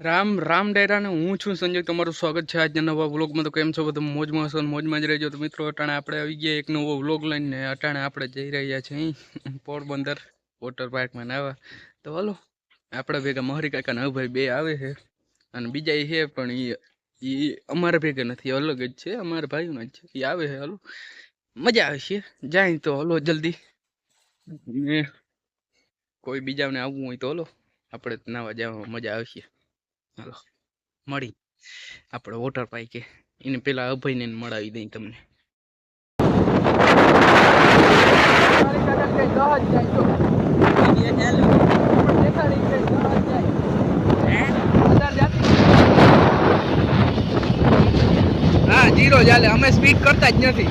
રામ રામ ડેરાને હું છું સંજય તમારું સ્વાગત છે આજના નવા વ્લોગમાં. તો કેમ છો બધું? મોજમાં હશો મોજમાં જ રહેજો. તો મિત્રો, અટાણે આપણે આવી ગયા એક નવો વ્લોગ લઈને. અટાણે આપણે જઈ રહ્યા છીએ અહીં પોરબંદર વોટર પાર્કમાં નાવા. તો હલો, આપણા ભેગા મહરી કાકા નવભાઈ બે આવે છે અને બીજા એ છે, પણ એ એ અમારા ભેગા નથી, અલગ જ છે. અમારા ભાઈઓના જ છે. એ આવે છે, હલો. મજા આવે છે. જાય તો હલો જલ્દી. કોઈ બીજાને આવવું હોય તો હલો, આપણે નાવા જવામાં મજા આવશે હાલો મળી. આપણે વોટર પાર્કે. એને પેલા અભયને મળાવી દઈ તમને. હા જીરો ચાલે અમે સ્પીડ કરતા જ નથી.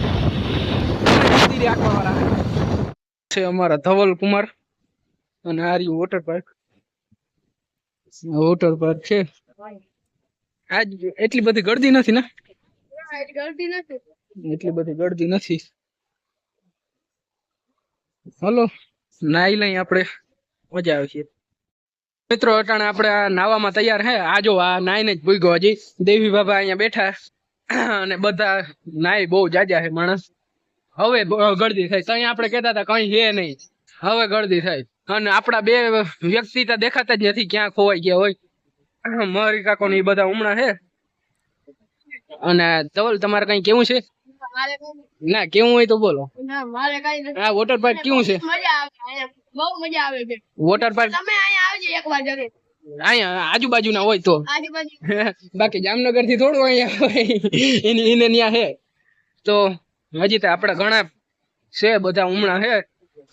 છે અમારા ધવલ કુમાર અને આ રહ્યું વોટર પાર્ક. વોટર પાર્ક છે. આજ એટલી બધી ગળદી નથી ને? એટલી બધી ગળદી નથી. હલો, નાઈ લઈ આપણે. મજા આવશે મિત્રો, અટાણે આપણે આ નાવામાં તૈયાર હે. આ જો, આ નાઈને જ ભૂગ્યો હજી. દેવી બાબા અહીંયા બેઠા અને બધા નાઈ બહુ જાજા છે માણસ. હવે ગળદી થાય ત્યાં આપણે કહેતા હતા, કઈ હે નહીં. હવે ગળદી થાય અને આપણા બે વ્યક્તિ તો દેખાતા જ નથી ક્યાં ખોવાઈ ગયા હોય. મારી કાકો ને એ બધા હમણાં છે અને તવલ તમારે કઈ કેવું છે? ના કેવું હોય તો બોલો. હા વોટર પાર્ક કેવું છે? બહુ મજા આવે છે. વોટર પાર્ક તમે અહીંયા આવજો એકવાર જરૂર. અહીંયા આજુબાજુના હોય તો. બાકી જામનગરથી થોડું અહીંયા હોય. એની એને ત્યાં છે તો હજી તો આપડા ઘણા છે બધા હમણાં છે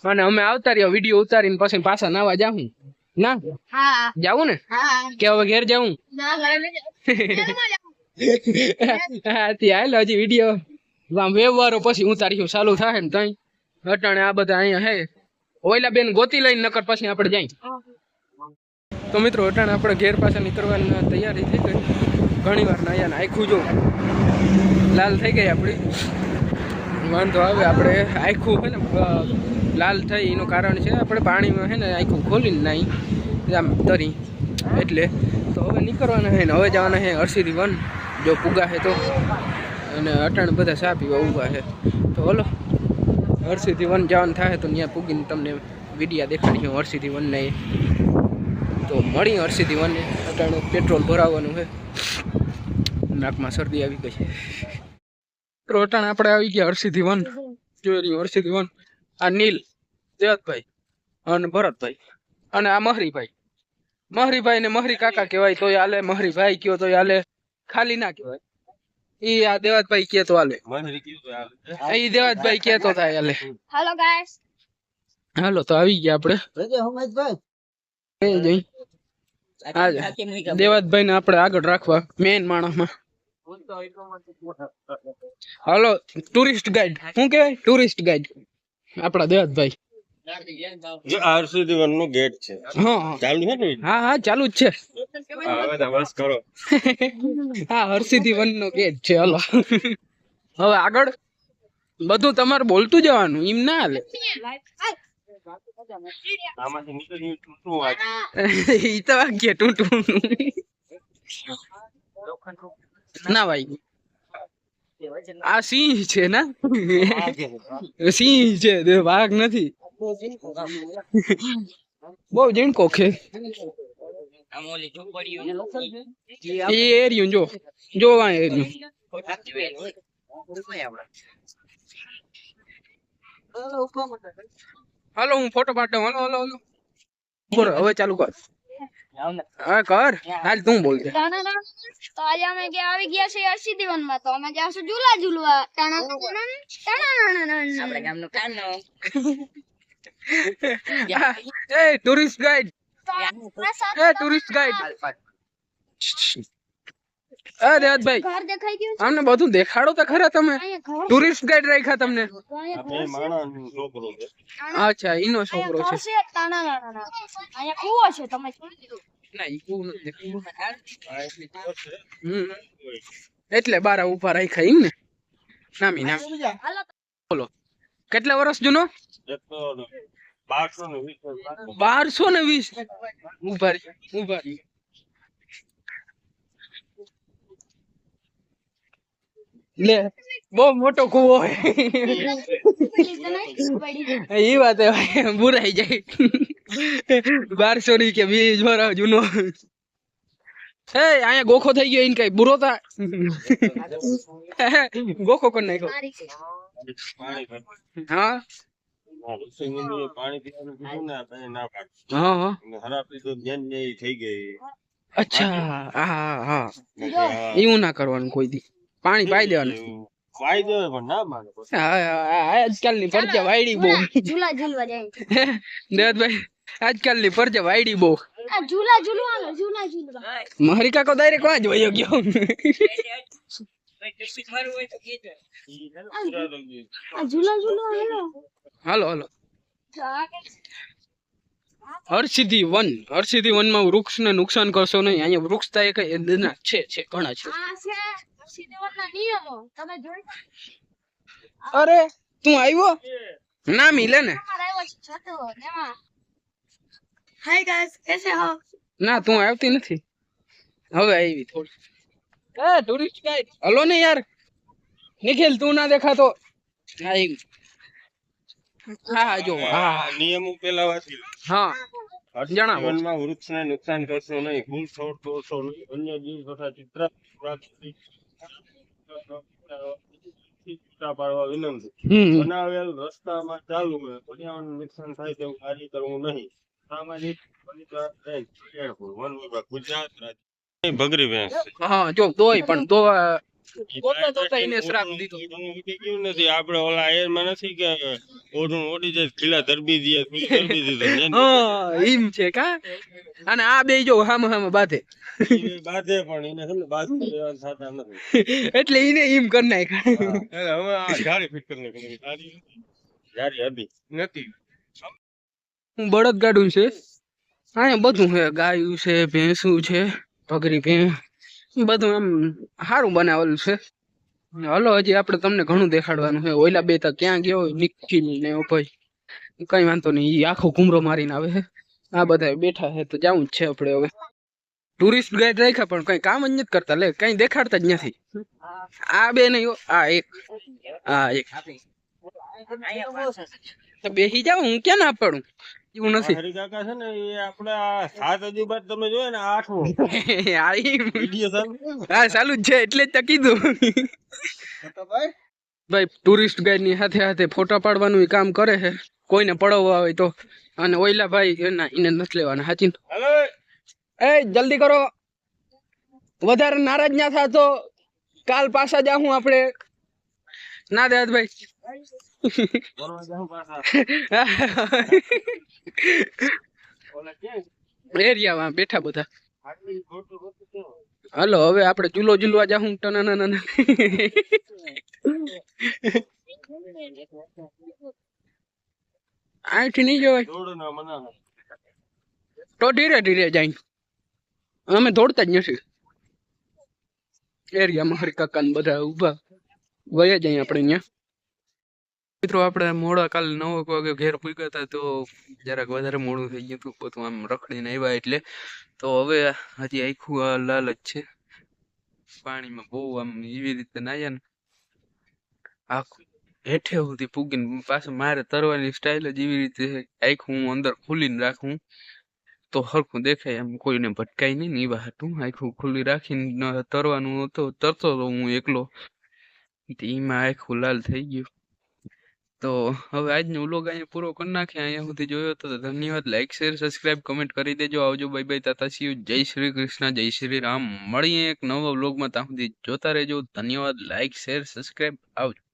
અને અમે આવતા રહ્યા વીડિયો ઉતારીને પછી પાછા નાવા જાઉં ના? હા. જાવું ને? કે હવે ઘેર જાઓ. હા તે હાલ હજી વીડિયો. આમ વ્યવહારો પછી ઉતાર્યું ચાલુ થાય ને તઈ. અટાણે આ બધા અહીંયા હે. ઓઈલા બેન ગોતી લઈને નકર પછી આપણે જાય. તો મિત્રો અટાણે આપણે ઘેર પાછા નીકળવાની તૈયારી થઈ ગઈ. ઘણી વાર નાયા ને આખું જો લાલ થઈ ગઈ આપણી. વાંધો આવે આપણે આખું હોય ને લાલ થઈ, એનું કારણ છે, આપણે પાણીમાં છે ને આખું ખોલીને નાઈ, આમ તરી. એટલે તો હવે નીકળવાના છે ને, હવે જવાના છે અરસીથી વન, જો પૂગા છે તો. અને અટાણ બધા સા પીવા ઊભા છે તો હલો અરસીથી વન જવાનું થાય તો ત્યાં પૂગીને તમને વિડીયા દેખાડી હું અરસીથી વનને તો મળી અરસીથી વનને અટાણે પેટ્રોલ ભરાવવાનું છે નાકમાં શરદી આવી ગઈ છે. તો આપણે આવી ગયા અરસીથી વન. જોઈ રહ્યું અરસીથી વન. આ નીલ જયતભાઈ અને ભરતભાઈ અને આ મહરીભાઈ. મહરીભાઈ ને મહરી કાકા કહેવાય તો આલે મહરીભાઈ કયો તો આલે ખાલી ના કહેવાય. ઈ આ દેવાતભાઈ કે તો હાલે. ઈ દેવાતભાઈ કે તો થાય હાલે. Hello guys. હાલો તો આવી ગયા આપણે. દેવાતભાઈ ને આપણે આગળ રાખવા મેન માણસમાં. હાલો ટુરિસ્ટ ગાઈડ શું કેવાય ટુરિસ્ટ ગાઈડ આપણા દેવાદભાઈ. જો નો ગેટ છે. હા. હા. ચાલુ છે ને? હા હા ચાલુ જ છે. હવે તો કરો. હા હરસિદ્ધિ વન નો ગેટ છે હલો. હવે આગળ બધું તમારે બોલતું જવાનું એમ ના હાલે. આમાંથી નીકળી ટૂટું વાગે ઈ તો વાગ્ય ટૂટું ના ભાઈ. આ સિંહ છે ને? સિંહ છે વાઘ નથી. બહુ જીણકો છે. એ એરિયું જો જો આ એરિયું હાલો હું ફોટો પાડતો હાલો હાલો હાલો. હવે ચાલુ કર. હા કર. હાલ તું બોલ દે. તો આજે અમે કે આવી ગયા છે અરસી દીવનમાં તો અમે જાશું ઝૂલા ઝૂલવા ટાણાના. ટાણાના. એ ટુરિસ્ટ ગાઈડ. તો આપણા સાથે એ ટુરિસ્ટ ગાઈડ. એ દેવતભાઈ ઘર દેખાઈ ગયું છે? બધું દેખાડો તો ખરા તમે. ટુરિસ્ટ ગાઈડ રાખ્યા તમને. અચ્છા ઈનો છોકરો છે. અહીંયા કૂવો તમે ના ઈ એટલે બારા ઊભા રાખ્યા એમ ને. નામી નામી. બોલો. કેટલા વર્ષ જૂનો? બારસો ને વીસ બારસો ને વીસ. ઊભા ઊભા લે, બહુ મોટો કુવો એ વાત બુરાઈ જાય. બારસો ની કે વીસ વર્ષ જૂનો. હે, અહીંયા ગોખો થઈ ગયો એને કઈ બુરો તા ગોખો કરી નાખ્યો. હા? અચ્છા, હા હા. એવું ના કરવાનું કોઈ દી. પાણી પાઈ દેવાનું. પાઈ દેવાય પણ ના માને આજકાલની પરચા વાયડી બહુ. ઝૂલા ઝૂલવા જાય. દેવતભાઈ આજકાલની પરચા વાયડી બહુ. આ ઝૂલા ઝૂલવાનો ઝૂલા ઝૂલવા. મારી કાકો ડાયરેક્ટ વાં જ ગયો. ને પુરાતન આ ઝૂલા ઝૂલવા હેલો. હાલો હરસિદ્ધિ વન હરસિદ્ધિ વનમાં વૃક્ષને નુકસાન કરશો નહીં. અહીંયા વૃક્ષ થાય કઈ છે છે ઘણા છે. આ છે સિદ્ધિવનના નિયમો. તમે જોઈ અરે તું આવ્યો? ના મિલે ને. હાય ગાઈસ કેસે હો? ના તું આવતી નથી. હવે આવી થોડી. એ ટુરિસ્ટ ગાઈડ હલો ને યાર. નિખિલ તું ના દેખાતો. હા આવી. હા હા જો. હા નિયમો પેલા વાસી. હા જણાવો. ને વૃક્ષને નુકસાન કરશો નહીં. ભૂલ છોડ તોડશો નહીં. અન્ય જીવ તથા ચિત્ર પ્રાકૃતિક છૂટા પાડવા વિનંતી બનાવેલ રસ્તામાં ચાલુ પર્યાવરણ નુકસાન થાય તેવું કાર્ય કરવું નહીં. સામાજિક. વન વિભાગ ગુજરાત રાજ્ય. ભગરી ભેંસ. હા જો તોય પણ તો અ, તોતા તોતા એને શ્રાપ દીધો. કેવું નથી આપણે ઓલા એમાં નથી કે ઓઢું ઓઢી જાય ખીલા ધરબી દે ધરબી દીધો હા એમ છે કા? અને આ બે જો હામ હામ બાધે. બાધે પણ એને છે ને બાદ થતા નથી. એટલે એને એમ કરી નાખ એટલે હવે આ જાળી ફિટ કરી નાખી. જાળી હતી. નથી. હું બળદ ગાડું છે. અહીંયા બધું છે ગાયું છે ભેંસું છે પગરી ભેં બધું આમ સારું બનાવેલું છે. હલો, હજી આપણે તમને ઘણું દેખાડવાનું છે. ઓઈલા બે તો ક્યાં ગયો નિખિલ ને ભાઈ. કઈ વાંધો નહીં, ઈ આખો કુમરો મારીને આવે છે. આ બધા બેઠા છે, તો જવું જ છે આપણે હવે. ટુરિસ્ટ ગાઈડ રાખ્યા, પણ કઈ કામ જ નથી કરતા. લે, કઈ દેખાડતા જ નથી. આ બે નહીં આ એક. આ એક. બેસી જાવ હું ક્યાં ના પડું? એવું નથી. હરી કાકા છે ને એ આપણે આ સાત અજુબાત તમે જોયો ને આઠમો. આઈ. ચાલુ હા ચાલુ જ છે એટલે જ તો કીધું. ભાઈ ટુરિસ્ટ ગાઈડની સાથે સાથે ફોટા પાડવાનું કામ કરે છે. કોઈને પડવવા હોય તો. અને ઓઈલા ભાઈ એના એને નથી લેવાના સાચી હલો. એ જલ્દી કરો. વધારે નારાજ ના થાતો કાલ પાછા જાહું આપણે ના દેત ભાઈ બેઠા બધા? હાલો, હવે આપણે ઝૂલો ઝૂલવા જાહું ટનાના અહીંથી નહીં જવાય? તો ધીરે ધીરે જાય. અમે દોડતા જ નથી. એરિયામાં હરિકાકા ને બધા ઊભા. વયા જાય આપણે અહીંયા મિત્રો, આપણે મોડા કાલે નવ વાગે ઘેર પૂગ્યા હતા તો જરાક વધારે મોડું થઈ ગયું હતું બધું આમ રખડીને આવ્યા એટલે. તો હવે હજી આખું આ લાલ જ છે. પાણીમાં બહુ આમ એવી રીતે નાયા ને. આખું હેઠે સુધી પૂગીને પાછું મારે તરવાની સ્ટાઇલ જ એવી રીતે આખું હું અંદર ખુલીને રાખું. તો હરખું દેખાય એમ કોઈને ભટકાય નહીં ને એવા હતું આખું ખુલ્લી રાખીને તરવાનું હતો તરતો હતો હું એકલો. એમાં આખું લાલ થઈ ગયું. તો હવે આજનો વ્લોગ અહીંયા પૂરો કરી નાખીએ. અહીંયા સુધી જોયો તો ધન્યવાદ. લાઈક શેર સબસ્ક્રાઇબ કમેન્ટ કરી દેજો. આવજો. બાય બાય તાતા સી જય શ્રી કૃષ્ણ, જય શ્રી રામ. મળીએ એક નવા વ્લોગમાં. ત્યાં સુધી જોતા રહેજો. ધન્યવાદ. લાઈક શેર સબસ્ક્રાઇબ આવજો.